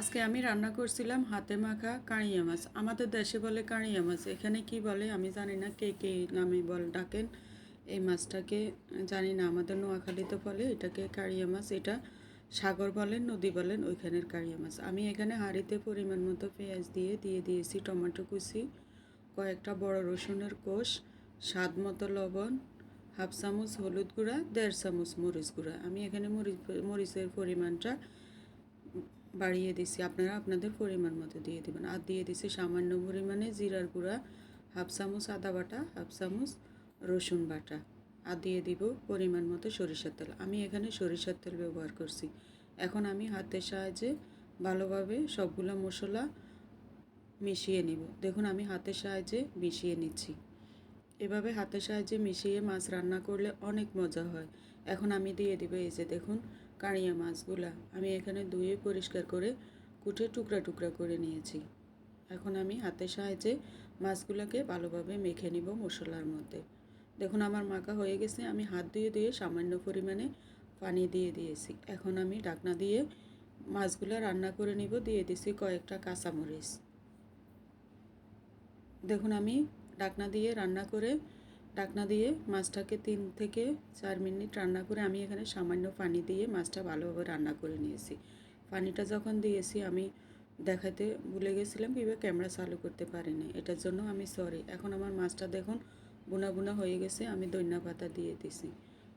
আজকে আমি রান্না করছিলাম হাতে মাখা কাঁড়িয়া মাছ আমাদের দেশে বলে কাঁড়িয়া মাছ এখানে কি বলে আমি জানি না, কে কে নামে বল ডাকেন এই মাছটাকে। জানি না, আমাদের নোয়াখালীতে বলে এটাকে কাঁড়িয়া মাছ এটা সাগর বলেন নদী বলেন ওইখানের কাঁড়িয়া মাছ আমি এখানে হাঁড়িতে পরিমাণ মতো পেঁয়াজ দিয়ে দিয়ে দিয়েছি টমেটো কুচি, কয়েকটা বড় রসুনের কোষ, স্বাদ মতো লবণ, হাফ চামচ হলুদ গুঁড়া, দেড় চামচ মরিচ গুঁড়া। আমি এখানে মরিচ, মরিচের পরিমাণটা বাড়িয়ে দিছি। আপনারা আপনাদের পরিমাণ মতো দিয়ে দেবেন। আর দিয়ে দিছি সামান্য পরিমাণে জিরার গুঁড়া, হাফ চামচ আদা বাটা, হাফ চামচ রসুন বাটা। আর দিয়ে দিব পরিমাণ মতো সরিষার তেল। আমি এখানে সরিষার তেল ব্যবহার করছি। এখন আমি হাতের সাহায্যে ভালোভাবে সবগুলো মশলা মিশিয়ে নিব। দেখুন, আমি হাতের সাহায্যে মিশিয়ে নিচ্ছি। এভাবে হাতের সাহায্যে মিশিয়ে মাছ রান্না করলে অনেক মজা হয়। এখন আমি দিয়ে দিব এই যে দেখুন কাঁড়িয়া মাছগুলা। আমি এখানে ধুয়ে পরিষ্কার করে কুটে টুকরা টুকরা করে নিয়েছি। এখন আমি হাতের সাহায্যে মাছগুলোকে ভালোভাবে মেখে নিব মশলার মধ্যে। দেখুন আমার মাখা হয়ে গেছে। আমি হাত ধুয়ে ধুয়ে সামান্য পরিমাণে পানি দিয়ে দিয়েছি। এখন আমি ঢাকনা দিয়ে মাছগুলো রান্না করে নিব। দিয়ে দিছি কয়েকটা কাঁচামরিচ। দেখুন আমি ডাকনা দিয়ে রান্না করে, ডাকনা দিয়ে মাছটাকে তিন থেকে চার মিনিট রান্না করে আমি এখানে সামান্য পানি দিয়ে মাছটা ভালোভাবে রান্না করে নিয়েছি। পানিটা যখন দিয়েছি আমি দেখাতে ভুলে গেছিলাম কীভাবে ক্যামেরা চালু করতে পারিনি, এটার জন্য আমি সরি এখন আমার মাছটা দেখুন বুনা বুনা হয়ে গেছে, আমি দৈন্যা পাতা দিয়ে দিছি।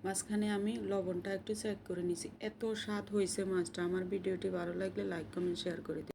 মাঝখানে আমি লবণটা একটু চেক করে নিছি। এত স্বাদ হয়েছে মাছটা। আমার ভিডিওটি ভালো লাগলে লাইক কমেন্ট শেয়ার করে দিন